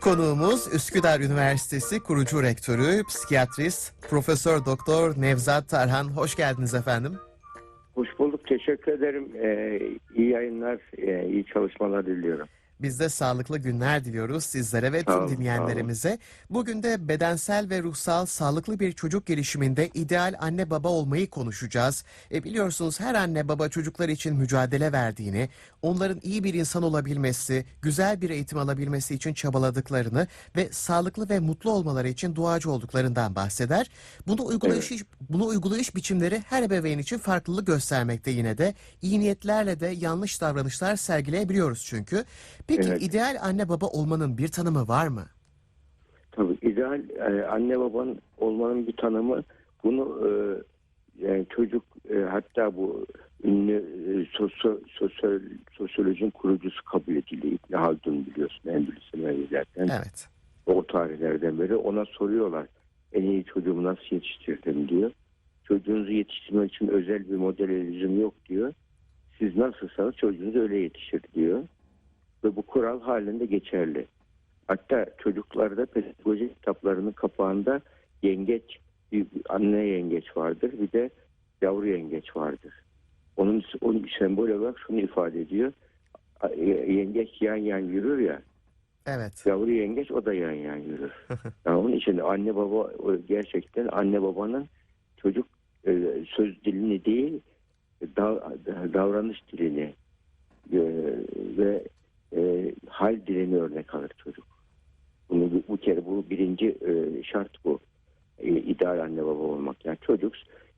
Konuğumuz Üsküdar Üniversitesi kurucu rektörü, psikiyatrist, Profesör Doktor Nevzat Tarhan. Hoş geldiniz efendim. Hoş bulduk. Teşekkür ederim. Ee, iyi yayınlar, e, iyi çalışmalar diliyorum. Biz de sağlıklı günler diliyoruz sizlere ve tüm dinleyenlerimize. Bugün de bedensel ve ruhsal sağlıklı bir çocuk gelişiminde ideal anne baba olmayı konuşacağız. E biliyorsunuz her anne baba çocuklar için mücadele verdiğini, onların iyi bir insan olabilmesi, güzel bir eğitim alabilmesi için çabaladıklarını ve sağlıklı ve mutlu olmaları için duacı olduklarından bahseder. Bunu uygulayış bunu uygulayış biçimleri her ebeveyn için farklılık göstermekte yine de iyi niyetlerle de yanlış davranışlar sergileyebiliyoruz çünkü. Peki Evet. ideal anne baba olmanın bir tanımı var mı? Tabii ideal e, anne babanın olmanın bir tanımı bunu e, yani çocuk e, hatta bu ünlü e, sosyo, sosyal, sosyolojinin kurucusu kabul ediliyor. İbn Haldun biliyorsun Endülüs Emevilerden. Evet. O tarihlerden beri ona soruyorlar. En iyi çocuğumu nasıl yetiştirdim diyor. Çocuğunuzu yetiştirmek için özel bir model yok diyor. Siz nasılsanız çocuğunuz öyle yetişir diyor. Ve bu kural halinde geçerli. Hatta çocuklarda pedagoji kitaplarının kapağında yengeç, bir anne yengeç vardır. Bir de yavru yengeç vardır. Onun, onun sembol olarak şunu ifade ediyor. Yengeç yan yan yürür ya. Evet. Yavru yengeç o da yan yan yürür. yani onun için anne baba gerçekten anne babanın çocuk e, söz dilini değil da- davranış dilini e, ve e, hal dilini örnek alır çocuk. Bunu bu, bu kere bu birinci e, şart bu. E, ideal anne baba olmak. Yani çocuk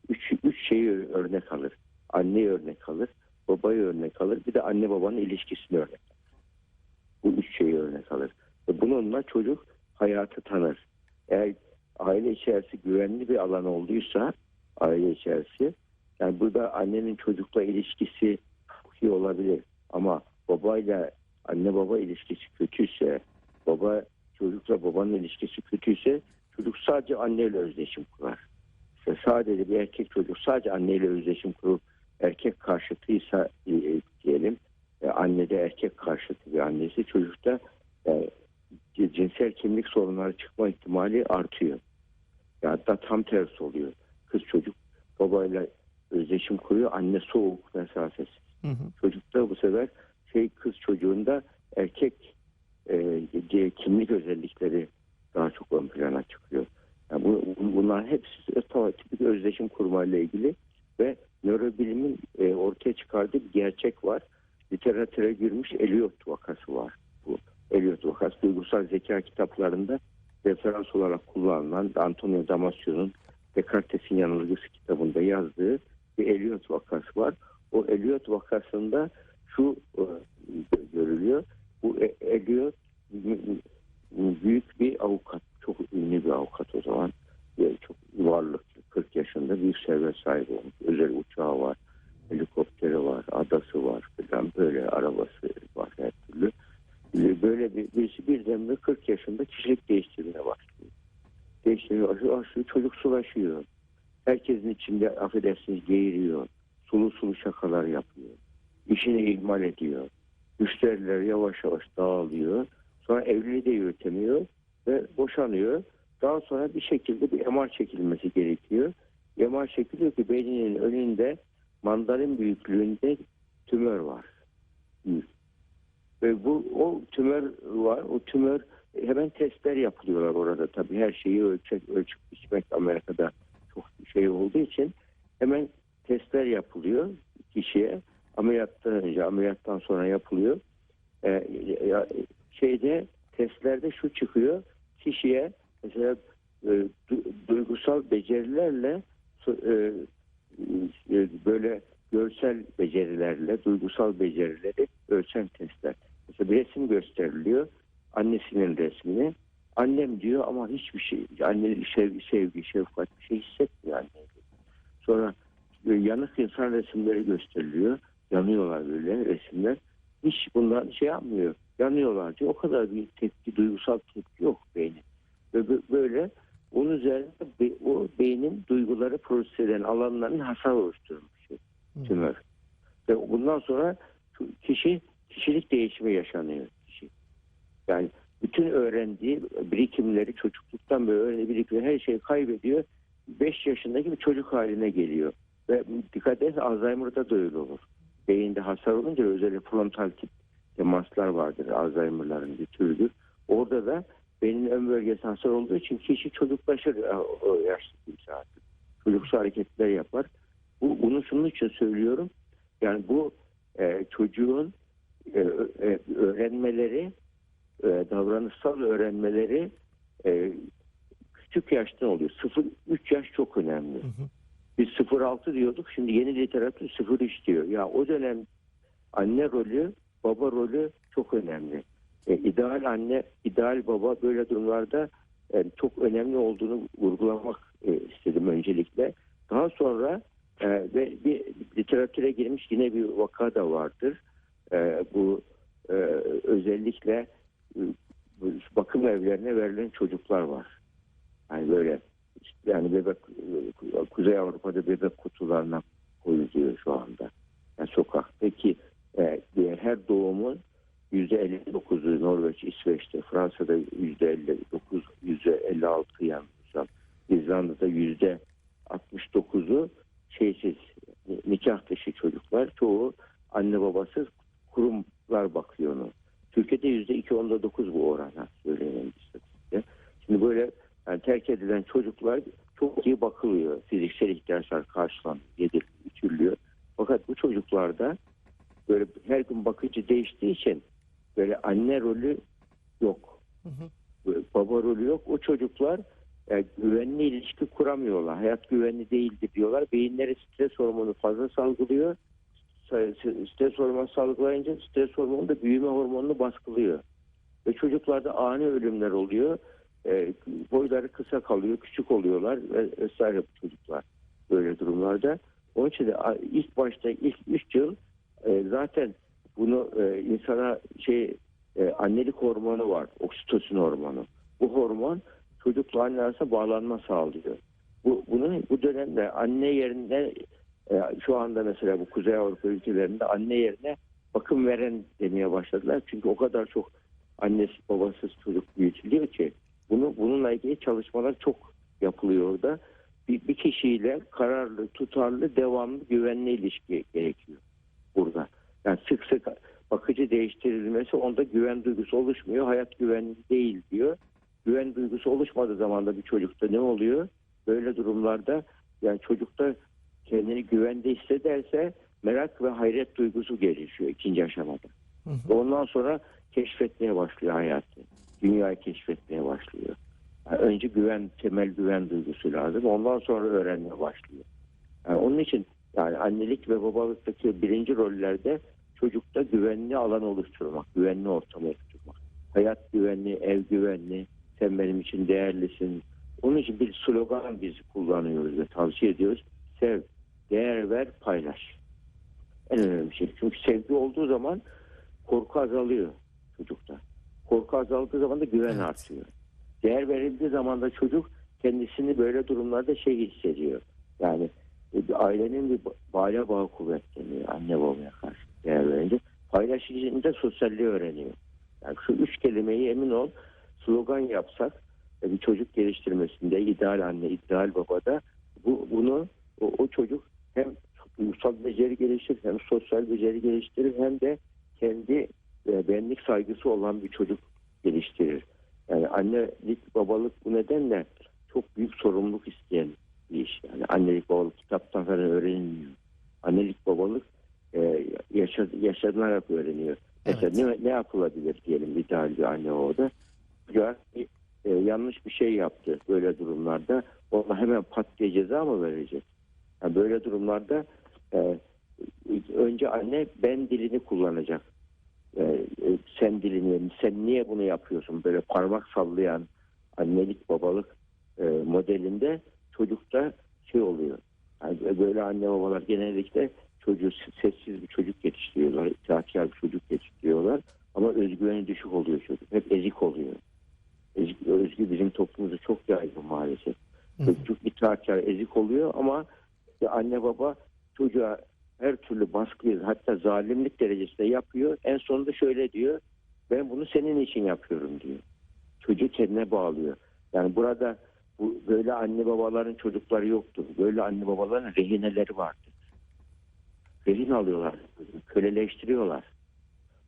üç, üç şeyi örnek alır. Anneyi örnek alır, babayı örnek alır, bir de anne babanın ilişkisini örnek. Bu üç şeyi örnek alır. Ve bununla çocuk hayatı tanır. Eğer aile içerisi güvenli bir alan olduysa aile içerisi yani burada annenin çocukla ilişkisi iyi olabilir ama babayla anne baba ilişkisi kötüyse baba çocukla babanın ilişkisi kötüyse çocuk sadece anneyle özdeşim kurar. İşte sadece bir erkek çocuk sadece anneyle özdeşim kurup erkek karşıtıysa e, diyelim e, anne de erkek karşıtı bir annesi çocukta e, cinsel kimlik sorunları çıkma ihtimali artıyor. Ya hatta tam tersi oluyor. Kız çocuk babayla özdeşim kuruyor. Anne soğuk mesafesiz. Hı hı. Çocukta bu sefer şey kız çocuğunda erkek e, kimlik özellikleri daha çok ön plana çıkıyor. Yani bu, bu- bunlar hepsi tipik özdeşim kurmayla ilgili ve nörobilimin e, ortaya çıkardığı bir gerçek var. Literatüre girmiş Eliot vakası var. Bu Eliot vakası duygusal zeka kitaplarında referans olarak kullanılan Antonio Damasio'nun Descartes'in yanılgısı kitabında yazdığı bir Eliot vakası var. O Eliot vakasında şu e, görülüyor. Bu E- m- büyük bir avukat. Çok ünlü bir avukat o zaman. E, Çok varlıklı. 40 yaşında büyük servet sahibi olmuş. Özel uçağı var. Helikopteri var. Adası var. Falan böyle arabası var her türlü. E, Böyle bir, birisi birdenbire 40 yaşında kişilik değiştirmeye başlıyor. Değiştirmeye başlıyor. Başlıyor, Çocuksulaşıyor. Herkesin içinde affedersiniz geğiriyor. Sulu sulu şakalar yapıyor. İşini ihmal ediyor. Müşteriler yavaş yavaş dağılıyor. Sonra evliliği de yürütemiyor ve boşanıyor. Daha sonra bir şekilde bir MR çekilmesi gerekiyor. MR çekiliyor ki beyninin önünde mandalin büyüklüğünde tümör var. Ve bu o tümör var. O tümör hemen testler yapılıyorlar orada tabii. Her şeyi ölçek, ölçüp biçmek Amerika'da çok şey olduğu için hemen testler yapılıyor kişiye. Ameliyattan önce, ameliyattan sonra yapılıyor. Ee, şeyde testlerde şu çıkıyor. Kişiye mesela e, du- duygusal becerilerle e, e, böyle görsel becerilerle duygusal becerileri ölçen testler. Mesela bir resim gösteriliyor. Annesinin resmini. Annem diyor ama hiçbir şey, anne sevgi, sevgi, şefkat bir şey hissetmiyor anne. Sonra e, yanık insan resimleri gösteriliyor. Yanıyorlar böyle resimler. Hiç bunlar şey yapmıyor. Yanıyorlar diyor. O kadar bir tepki, duygusal tepki yok beynin. Ve bö- böyle onun üzerine be- o beynin duyguları proses eden alanların hasar oluşturmuş tümör. Ve bundan sonra kişi kişilik değişimi yaşanıyor kişi. Yani bütün öğrendiği birikimleri çocukluktan beri öğrendiği birikimleri her şeyi kaybediyor. 5 yaşındaki bir çocuk haline geliyor. Ve dikkat edersen Alzheimer'da da öyle olur. Beyinde hasar olunca özellikle frontal tip temaslar vardır. Alzheimer'ların bir türüdür. Orada da beynin ön bölgesi hasar olduğu için kişi çocuklaşır e, o yaşlı kimse artık. Çocuksu hareketler yapar. Bu, bunu şunun için söylüyorum. Yani bu e, çocuğun e, e, öğrenmeleri, e, davranışsal öğrenmeleri e, küçük yaştan oluyor. 0-3 yaş çok önemli. Biz 0-6 diyorduk. Şimdi yeni literatür 0-3 diyor. Ya o dönem anne rolü, baba rolü çok önemli. E, ideal anne, ideal baba böyle durumlarda e, çok önemli olduğunu vurgulamak e, istedim öncelikle. Daha sonra e, ve bir literatüre girmiş yine bir vaka da vardır. E, bu e, özellikle e, bakım evlerine verilen çocuklar var. Yani böyle yani bebek e, Kuzey Avrupa'da bebek kutularına koyuluyor şu anda. Yani sokaktaki e, diğer her doğumun %59'u Norveç, İsveç'te, Fransa'da %59, %56 yanılmıyorsam, İzlanda'da %69'u şeysiz, nikah dışı çocuklar. Çoğu anne babasız kurumlar bakıyor onu. Türkiye'de %2.9 bu orana söylenen istatistikte. Şimdi böyle yani terk edilen çocuklar çok iyi bakılıyor. Fiziksel ihtiyaçlar karşılanıyor, yediriliyor, içiriliyor. Fakat bu çocuklarda böyle her gün bakıcı değiştiği için böyle anne rolü yok. Böyle Baba rolü yok. O çocuklar yani güvenli ilişki kuramıyorlar. Hayat güvenli değildir diyorlar. Beyinleri stres hormonu fazla salgılıyor. Stres hormonu salgılayınca stres hormonu da büyüme hormonunu baskılıyor. Ve çocuklarda ani ölümler oluyor. E, boyları kısa kalıyor, küçük oluyorlar ve vesaire çocuklar böyle durumlarda. Onun için de ilk başta ilk 3 yıl e, zaten bunu e, insana şey e, annelik hormonu var, oksitosin hormonu. Bu hormon çocukla anne arasında bağlanma sağlıyor. Bu bunu bu dönemde anne yerine e, şu anda mesela bu Kuzey Avrupa ülkelerinde anne yerine bakım veren demeye başladılar. Çünkü o kadar çok annesi babasız çocuk büyütülüyor ki bunu bununla ilgili çalışmalar çok yapılıyor orada. Bir, bir kişiyle kararlı, tutarlı, devamlı, güvenli ilişki gerekiyor burada. Yani sık sık bakıcı değiştirilmesi onda güven duygusu oluşmuyor. Hayat güvenli değil diyor. Güven duygusu oluşmadığı zaman da bir çocukta ne oluyor? Böyle durumlarda yani çocukta kendini güvende hissederse merak ve hayret duygusu gelişiyor ikinci aşamada. Ondan sonra keşfetmeye başlıyor hayatı. Dünyayı keşfetmeye başlıyor. Yani önce güven, temel güven duygusu lazım. Ondan sonra öğrenmeye başlıyor. Yani onun için yani annelik ve babalıktaki birinci rollerde çocukta güvenli alan oluşturmak, güvenli ortam oluşturmak. Hayat güvenli, ev güvenli, sen benim için değerlisin. Onun için bir slogan biz kullanıyoruz ve tavsiye ediyoruz. Sev, değer ver, paylaş. En önemli şey. Çünkü sevgi olduğu zaman korku azalıyor çocukta. Korku azaldığı zaman da güven Evet. artıyor. Değer verildiği zaman da çocuk kendisini böyle durumlarda şey hissediyor. Yani e, ailenin bir aile bağı kuvvetleniyor anne babaya karşı değer verince. Paylaşıcında sosyalliği öğreniyor. Yani şu üç kelimeyi emin ol slogan yapsak e, bir çocuk geliştirmesinde ideal anne, ideal babada bu bunu o, o çocuk hem duygusal beceri geliştirir hem sosyal beceri geliştirir hem de kendi e, benlik saygısı olan bir çocuk geliştirir. Yani annelik babalık bu nedenle çok büyük sorumluluk isteyen bir iş. Yani annelik babalık kitaptan falan öğrenilmiyor. Annelik babalık e, yaşa, yaşanarak öğreniyor. Mesela ne, ne yapılabilir diyelim bir anne orada. Ya, e, yanlış bir şey yaptı böyle durumlarda. Ona hemen pat diye ceza mı verecek? Yani böyle durumlarda e, önce anne ben dilini kullanacak. E, e, sen dilini, sen niye bunu yapıyorsun? Böyle parmak sallayan annelik babalık e, modelinde çocukta şey oluyor. Yani böyle anne babalar genellikle çocuğu sessiz bir çocuk yetiştiriyorlar, itaatkar bir çocuk yetiştiriyorlar. Ama özgüveni düşük oluyor çocuk. Hep ezik oluyor. Ezik, özgü bizim toplumumuzda çok yaygın maalesef. Çocuk itaatkar, ezik oluyor ama işte anne baba çocuğa her türlü baskıyı hatta zalimlik derecesinde yapıyor. En sonunda şöyle diyor. Ben bunu senin için yapıyorum diyor. çocuğu kendine bağlıyor. Yani burada bu böyle anne babaların çocukları yoktur. Böyle anne babaların rehineleri vardır. Rehin alıyorlar, köleleştiriyorlar.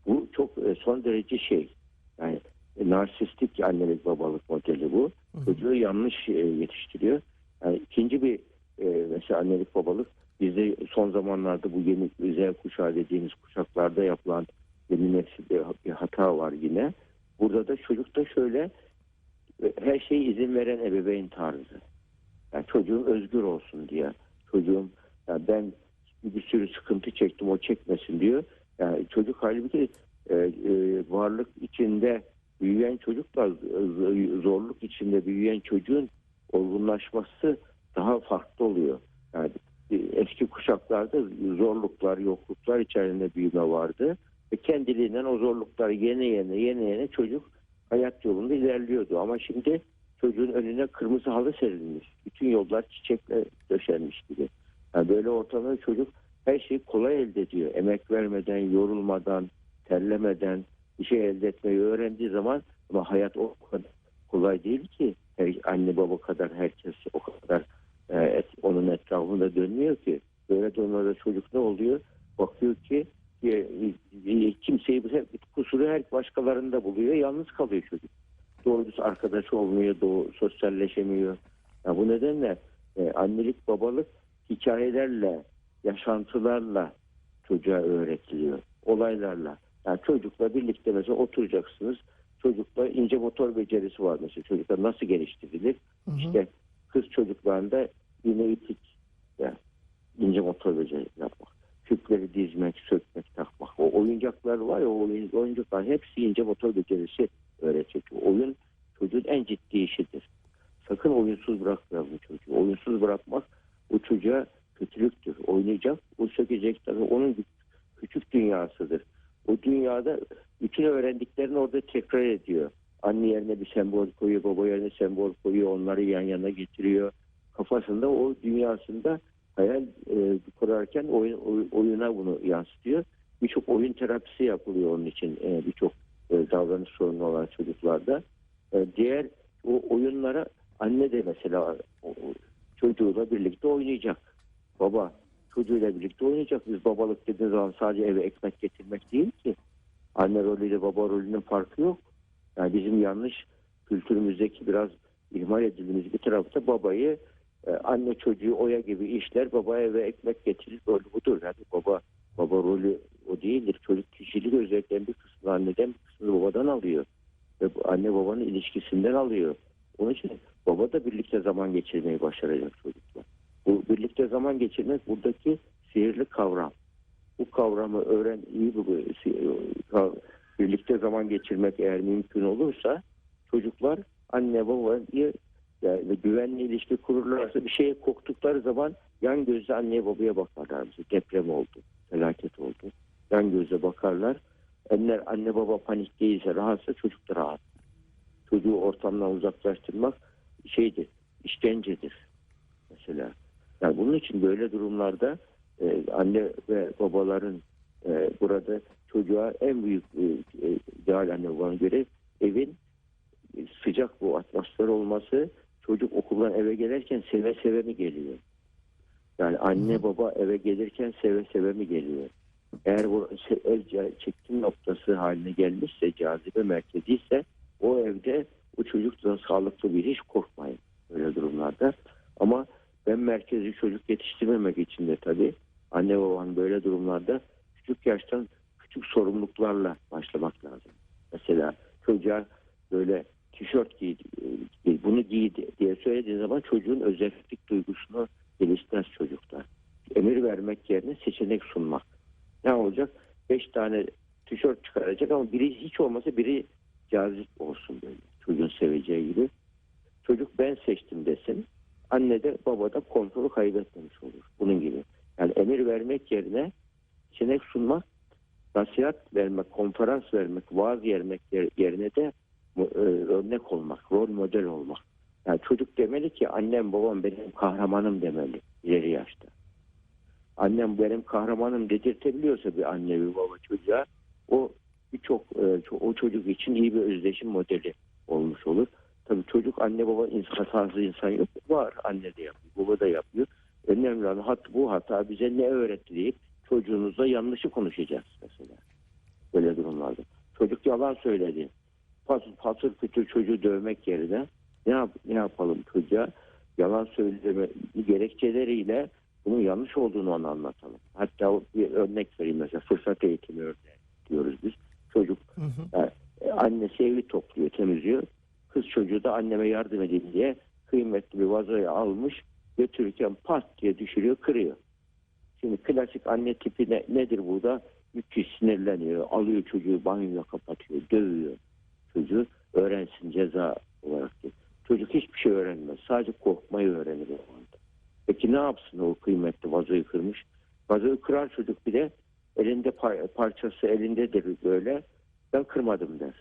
Bu çok e, son derece şey. Yani e, narsistik annelik babalık modeli bu. Çocuğu yanlış e, yetiştiriyor. Yani ikinci bir mesela annelik babalık bizde son zamanlarda bu yeni Z kuşağı dediğimiz kuşaklarda yapılan yeni nesil bir, hata var yine. Burada da çocukta şöyle her şeye izin veren ebeveyn tarzı. Yani çocuğum özgür olsun diye. Çocuğum yani ben bir sürü sıkıntı çektim o çekmesin diyor. Yani çocuk halbuki e, e, varlık içinde büyüyen çocukla zorluk içinde büyüyen çocuğun olgunlaşması daha farklı oluyor. Yani eski kuşaklarda zorluklar, yokluklar içerisinde büyüme vardı. Ve kendiliğinden o zorlukları yene yene yene yene çocuk hayat yolunda ilerliyordu. Ama şimdi çocuğun önüne kırmızı halı serilmiş. Bütün yollar çiçekle döşenmiş gibi. Yani böyle ortamda çocuk her şeyi kolay elde ediyor. Emek vermeden, yorulmadan, terlemeden bir şey elde etmeyi öğrendiği zaman ama hayat o kadar kolay değil ki. Her, anne baba kadar herkes o kadar e, onun etrafında dönmüyor ki. Böyle durumlarda çocuk ne oluyor? Bakıyor ki e, e, kimseyi hep kusuru her başkalarında buluyor. Yalnız kalıyor çocuk. Doğru düz arkadaş olmuyor, doğru, sosyalleşemiyor. Ya bu nedenle e, annelik babalık hikayelerle, yaşantılarla çocuğa öğretiliyor. Olaylarla. Yani çocukla birlikte mesela oturacaksınız. Çocukla ince motor becerisi var mesela. Çocuklar nasıl geliştirilir? Hı hı. İşte kız çocuklarında iğne itik, yani ince motor yapmak. Küpleri dizmek, sökmek, takmak. O oyuncaklar var ya o oyun, oyuncaklar hepsi ince motor becerisi öğretecek. Oyun çocuğun en ciddi işidir. Sakın oyunsuz bırakmayalım çocuğu. Oyunsuz bırakmak bu çocuğa kötülüktür. Oynayacak, o sökecek. Tabii onun küçük dünyasıdır. O dünyada bütün öğrendiklerini orada tekrar ediyor. Anne yerine bir sembol koyuyor, baba yerine sembol koyuyor, onları yan yana getiriyor. Kafasında o dünyasında hayal e, kurarken oyun, oy- oyuna bunu yansıtıyor. Birçok oyun terapisi yapılıyor onun için e, birçok e, davranış sorunu olan çocuklarda. E, diğer o oyunlara anne de mesela çocuğuyla birlikte oynayacak. Baba çocuğuyla birlikte oynayacak. Biz babalık dediğimiz zaman sadece eve ekmek getirmek değil ki. Anne rolüyle baba rolünün farkı yok. Yani bizim yanlış kültürümüzdeki biraz ihmal edildiğimiz bir tarafta babayı e, anne çocuğu oya gibi işler babaya eve ekmek getirir rolü budur. Yani baba baba rolü o değildir. Çocuk kişilik özelliklerin bir kısmını anneden bir kısmını babadan alıyor. Ve anne babanın ilişkisinden alıyor. Onun için baba da birlikte zaman geçirmeyi başaracak çocukla. Bu birlikte zaman geçirmek buradaki sihirli kavram. Bu kavramı öğren iyi bu- birlikte zaman geçirmek eğer mümkün olursa çocuklar anne babayı yani ve güvenli ilişki kururlarsa bir şeye korktukları zaman yan gözle anneye babaya bakarlar. Deprem oldu, felaket oldu. Yan gözle bakarlar. Eğer anne baba panik değilse, rahatsa çocuk da rahat. Çocuğu ortamdan uzaklaştırmak şeydir, işkencedir mesela. Yani bunun için böyle durumlarda e, anne ve babaların e, burada çocuğa en büyük e, e, ideal anne babanın göre evin sıcak bu atmosfer olması çocuk okuldan eve gelirken seve seve mi geliyor? Yani anne baba eve gelirken seve seve mi geliyor? Eğer bu ev çekim noktası haline gelmişse cazibe merkezi ise o evde o çocuk da sağlıklı bir hiç korkmayın böyle durumlarda. Ama ben merkezi çocuk yetiştirmemek için de tabii anne babanın böyle durumlarda küçük yaştan küçük sorumluluklarla başlamak lazım. Mesela çocuğa böyle tişört giy, giy, bunu giy diye söylediğin zaman çocuğun özellik duygusunu gelişmez çocukta. Emir vermek yerine seçenek sunmak. Ne olacak? Beş tane tişört çıkaracak ama biri hiç olmasa biri cazip olsun böyle. Çocuğun seveceği gibi. Çocuk ben seçtim desin. Anne de baba da kontrolü kaybetmemiş olur. Bunun gibi. Yani emir vermek yerine seçenek sunmak, nasihat vermek, konferans vermek, vaaz vermek yer- yerine de e, örnek olmak, rol model olmak. Yani çocuk demeli ki annem babam benim kahramanım demeli ileri yaşta. Annem benim kahramanım dedirtebiliyorsa bir anne bir baba çocuğa o birçok e, o çocuk için iyi bir özdeşim modeli olmuş olur. anne baba insan, hatasız insan yok. Var. Anne de yapıyor. Baba da yapıyor. Önemli olan hat, bu hata bize ne öğretti deyip çocuğunuzla yanlışı konuşacağız mesela. Böyle durumlarda. Çocuk yalan söyledi. Patır patır kütür çocuğu dövmek yerine ne, yap, ne yapalım çocuğa? Yalan söyleme gerekçeleriyle bunun yanlış olduğunu ona anlatalım. Hatta bir örnek vereyim mesela fırsat eğitimi örneği diyoruz biz. Çocuk Hı hı. yani, e, annesi evi topluyor, temizliyor. Kız çocuğu da anneme yardım edeyim diye kıymetli bir vazoyu almış götürürken pat diye düşürüyor, kırıyor. Şimdi klasik anne tipi ne, nedir burada? Müthiş sinirleniyor, alıyor çocuğu banyoya kapatıyor, dövüyor çocuğu. Öğrensin ceza olarak diyor. Çocuk hiçbir şey öğrenmez. Sadece korkmayı öğrenir o anda. Peki ne yapsın o kıymetli vazoyu kırmış? Vazoyu kırar çocuk bir de elinde par- parçası elindedir böyle. Ben kırmadım der.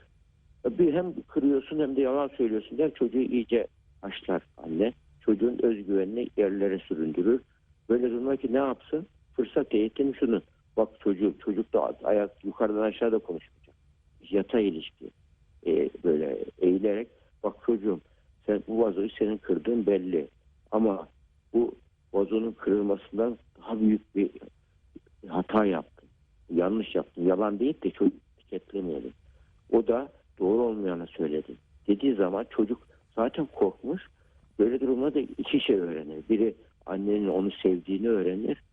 Bir hem kırıyorsun hem de yalan söylüyorsun der. Çocuğu iyice açlar anne. Çocuğun özgüvenini yerlere süründürür. Böyle durumda ki ne yapsın? Fırsat eğitim şunu. Bak çocuk, çocuk da ayak yukarıdan aşağıda konuşmayacak. Yatay ilişki. Ee, böyle eğilerek bak çocuğum sen bu vazoyu senin kırdığın belli. Ama bu vazonun kırılmasından daha büyük bir hata yaptın. Yanlış yaptın. Yalan değil de çocuk etiketlemeyelim. O da doğru olmayanı söyledi. Dediği zaman çocuk zaten korkmuş. Böyle durumda da iki şey öğrenir. Biri annenin onu sevdiğini öğrenir.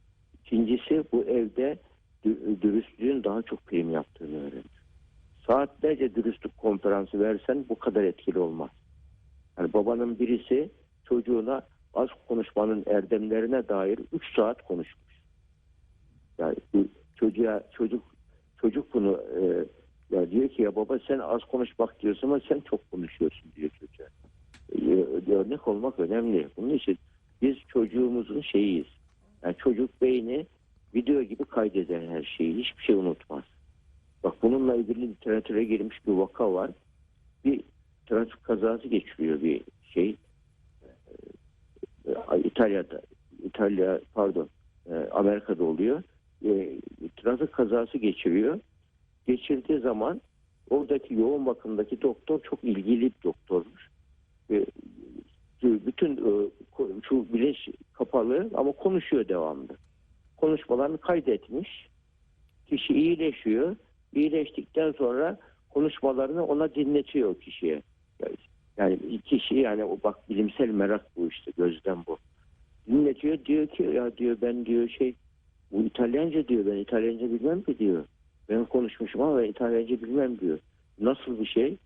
İkincisi bu evde dü- dürüstlüğün daha çok prim yaptığını öğrenir. Saatlerce dürüstlük konferansı versen bu kadar etkili olmaz. Yani babanın birisi çocuğuna az konuşmanın erdemlerine dair 3 saat konuşmuş. Yani çocuğa çocuk çocuk bunu e, ya diyor ki ya baba sen az konuş bak diyorsun ama sen çok konuşuyorsun diyor çocuğa. E, örnek olmak önemli. Bunun için biz çocuğumuzun şeyiyiz. Yani çocuk beyni video gibi kaydeder her şeyi. Hiçbir şey unutmaz. Bak bununla ilgili literatüre girmiş bir vaka var. Bir trafik kazası geçiriyor bir şey. Ee, İtalya'da, İtalya pardon e, Amerika'da oluyor. E, trafik kazası geçiriyor. Geçirdiği zaman oradaki yoğun bakımdaki doktor çok ilgili bir doktormuş. Bütün e, şu bilinç kapalı ama konuşuyor devamlı. Konuşmalarını kaydetmiş. Kişi iyileşiyor. İyileştikten sonra konuşmalarını ona dinletiyor kişiye. Yani- kişi yani o bak bilimsel merak bu işte gözden bu. Dinletiyor diyor ki ya diyor ben diyor şey bu İtalyanca diyor ben İtalyanca bilmem ki diyor. Ben konuşmuşum ama İtalyanca bilmem diyor. Nasıl bir şey?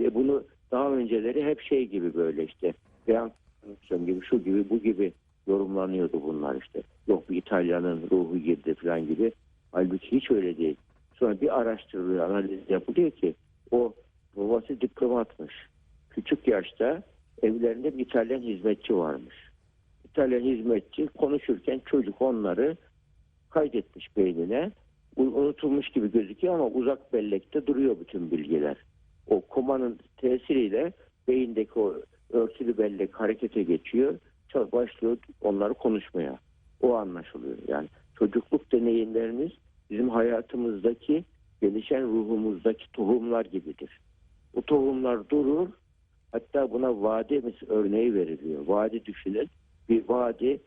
Ve bunu daha önceleri hep şey gibi böyle işte reenkarnasyon gibi şu gibi bu gibi yorumlanıyordu bunlar işte. Yok bir İtalyanın ruhu girdi falan gibi. Halbuki hiç öyle değil. Sonra bir araştırılıyor, analiz yapılıyor ki o babası diplomatmış. Küçük yaşta evlerinde bir İtalyan hizmetçi varmış. İtalyan hizmetçi konuşurken çocuk onları kaydetmiş beynine. Unutulmuş gibi gözüküyor ama uzak bellekte duruyor bütün bilgiler. O komanın tesiriyle beyindeki o örtülü bellek harekete geçiyor. Başlıyor onları konuşmaya. O anlaşılıyor. Yani çocukluk deneyimlerimiz bizim hayatımızdaki gelişen ruhumuzdaki tohumlar gibidir. Bu tohumlar durur. Hatta buna mes- örneği veriliyor. Vadi düşünün. Bir vadi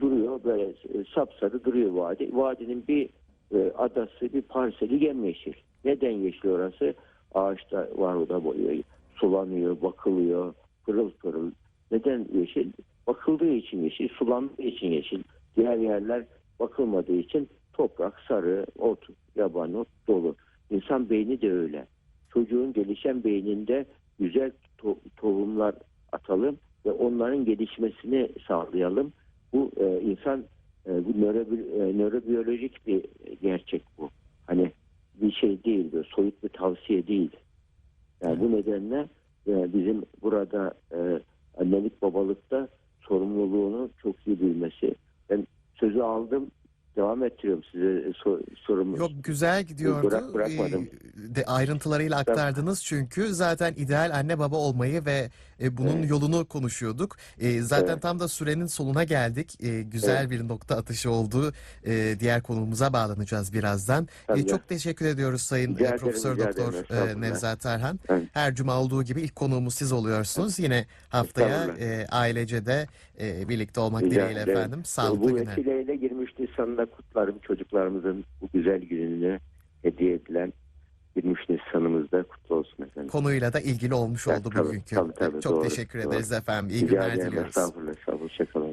duruyor böyle e, sapsarı duruyor vadi. Vadinin bir e, adası bir parseli yemyeşil. Neden yeşil orası? Ağaçta var o da boyuyor. Sulanıyor, bakılıyor, pırıl pırıl. Neden yeşil? Bakıldığı için yeşil, sulandığı için yeşil. Diğer yerler bakılmadığı için toprak, sarı, ot, yabani ot dolu. İnsan beyni de öyle. Çocuğun gelişen beyninde güzel to- tohumlar atalım ve onların gelişmesini sağlayalım. Bu e, insan e, bu nörobi- e, nörobiyolojik bir gerçek bu. Hani bir şey değil, soyut bir tavsiye değil. Yani bu nedenle e, bizim burada e, annelik babalıkta sorumluluğunu çok iyi bilmesi. Ben sözü aldım devam ettiriyorum size sor, sorumu. Yok güzel gidiyordu. Bırak- bırakmadım. Ee, De ayrıntılarıyla aktardınız çünkü zaten ideal anne baba olmayı ve e, bunun Evet. yolunu konuşuyorduk. E, zaten Evet. tam da sürenin sonuna geldik. E, güzel bir nokta atışı oldu. E, diğer konuğumuza bağlanacağız birazdan. Tabii. E, çok teşekkür ediyoruz Sayın Rica e, ederim, Profesör rica Doktor e. Nevzat Erhan. Evet. Her cuma olduğu gibi ilk konuğumuz siz oluyorsunuz. Yine haftaya e, ailece de e, birlikte olmak Rica dileğiyle efendim. Sağlıklı bu günler. Vesileyle 23 Nisan'da kutlarım çocuklarımızın bu güzel gününü hediye edilen 23 Nisan'ımız da kutlu olsun efendim. Konuyla da ilgili olmuş Evet, oldu tabii, bugünkü. tabii, tabii, çok doğru, teşekkür doğru. ederiz efendim. İyi Rica günler diliyoruz. Estağfurullah. Olun.